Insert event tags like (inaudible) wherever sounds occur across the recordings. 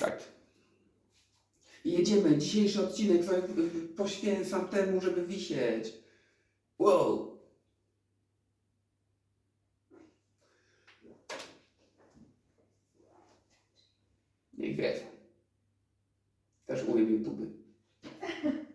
Tak. Jedziemy. Dzisiejszy odcinek poświęcam temu, żeby wisieć. Wow. Niech wiedzą. Też umiem YouTube. (laughs)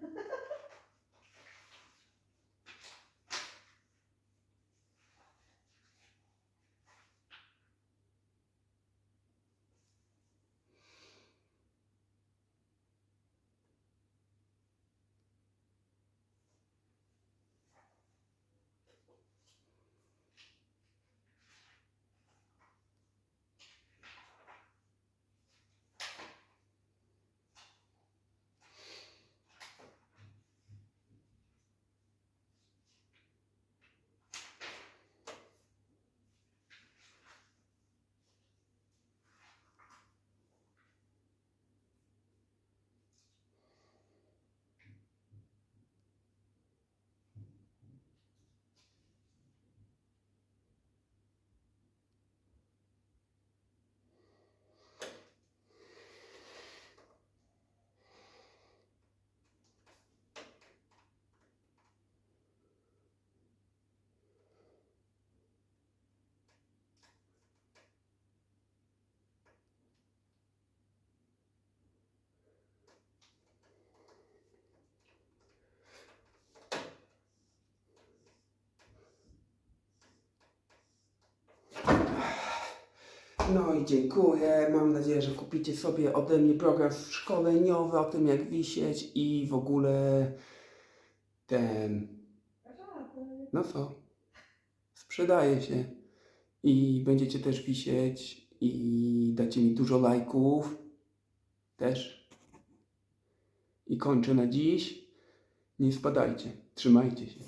No i dziękuję. Mam nadzieję, że kupicie sobie ode mnie program szkoleniowy o tym, jak wisieć i w ogóle ten. No co? Sprzedaje się. I będziecie też wisieć i dacie mi dużo lajków. Też. I kończę na dziś. Nie spadajcie. Trzymajcie się.